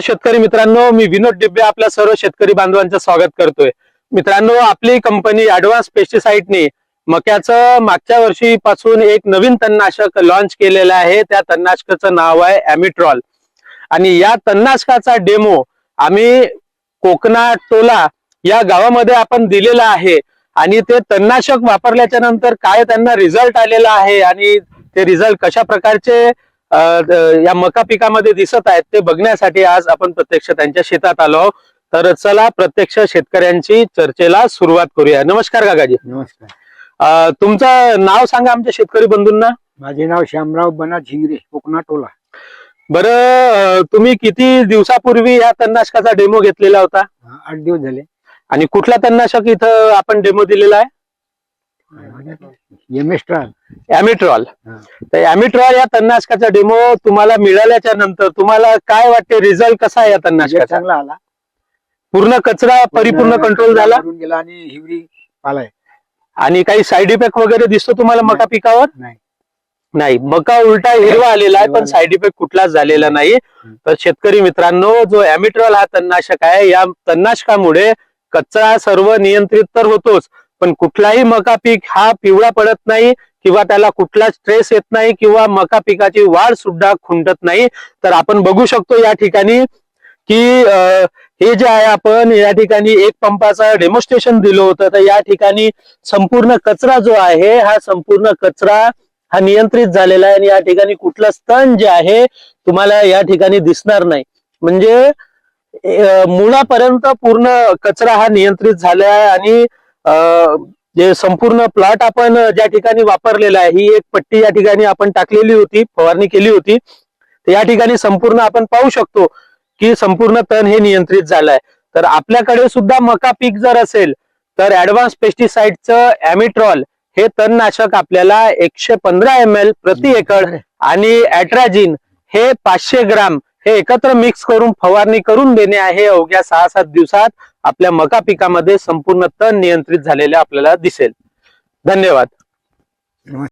शेतकरी मित्रांनो मी विनोद डिब्बे आपल्या सर्व शेतकरी बांधवांचं स्वागत करतोय. मित्रांनो आपली कंपनी ऍडव्हान्स पेस्टिसाइडने मक्याचं मागच्या वर्षीपासून एक नवीन तणनाशक लॉन्च केलेलं आहे. त्या तणनाशकाचं नाव आहे अॅमिट्रॉल आणि या तणनाशकाचा डेमो आम्ही कोकणाटोला या गावामध्ये आपण दिलेला आहे. आणि ते तणनाशक वापरल्याच्या नंतर काय त्यांना रिझल्ट आलेला आहे आणि ते रिझल्ट कशा प्रकारचे या मका पिकामध्ये दिसत आहेत ते बघण्यासाठी आज आपण प्रत्यक्ष त्यांच्या शेतात आलो आहोत. तर चला प्रत्यक्ष शेतकऱ्यांची चर्चेला सुरुवात करूया. नमस्कार काकाजी. नमस्कार. तुमचं नाव सांगा आमच्या शेतकरी बंधूंना. माझे नाव श्यामराव बना झिंगरे कोकणा टोला बरं तुम्ही किती दिवसापूर्वी या तणनाशकाचा डेमो घेतलेला होता? आठ दिवस झाले. आणि कुठला तणनाशक इथं आपण डेमो दिलेला आहे? एम एस ट्राल अॅमिट्रॉल हा. तर अॅमिट्रॉल या तणनाशकाचा डेमो तुम्हाला मिळाल्याच्या नंतर तुम्हाला काय वाटते रिझल्ट कसा आहे या तणनाशकाचा चांगला आला. पूर्ण कचरा परिपूर्ण कंट्रोल झाला? गेला आणि हिवरी पालाय. आणि काही साईड इफेक्ट वगैरे दिसतो तुम्हाला मका पिकावर? नाही. नाही. मका उलटा हिरवा आलेला आहे पण साईड इफेक्ट कुठलाच झालेला नाही. तर शेतकरी मित्रांनो जो अॅमिट्रॉल हा तणनाशक आहे या तणनाशकामुळे कचरा सर्व नियंत्रित तर होतोच. पण कुठलाही मका पीक हा पिवळा पडत नाही किंवा त्याला कुठला स्ट्रेस येत नाही किंवा मका पिकाची वाढ सुद्धा खुंटत नाही. तर आपण बघू शकतो या ठिकाणी की हे जे आहे आपण या ठिकाणी एक पंपाचं डेमॉन्स्ट्रेशन दिलं होतं. तर या ठिकाणी संपूर्ण कचरा जो आहे हा संपूर्ण कचरा हा नियंत्रित झालेला आहे आणि या ठिकाणी कुठलं स्तन जे आहे तुम्हाला या ठिकाणी दिसणार नाही. म्हणजे मुळापर्यंत पूर्ण कचरा हा नियंत्रित झाला आहे आणि जे संपूर्ण प्लॉट आपण ज्या ठिकाणी वापरलेला आहे ही एक पट्टी या ठिकाणी आपण टाकलेली होती फवारणी केली होती. तर या ठिकाणी संपूर्ण आपण पाहू शकतो की संपूर्ण तण हे नियंत्रित झालंय. तर आपल्याकडे सुद्धा मका पीक जर असेल तर ऍडव्हान्स पेस्टिसाइडचं अॅमिट्रॉल हे तणनाशक आपल्याला एकशे पंधरा एम एल प्रति एकड आणि ऍट्राजिन हे पाचशे ग्राम हे एकत्र मिक्स करून फवारणी करून देणे आहे अवघ्या सहा सात दिवसात. आपल्या मका पिकामध्ये संपूर्ण तण नियंत्रित झालेले आपल्याला दिसेल. धन्यवाद.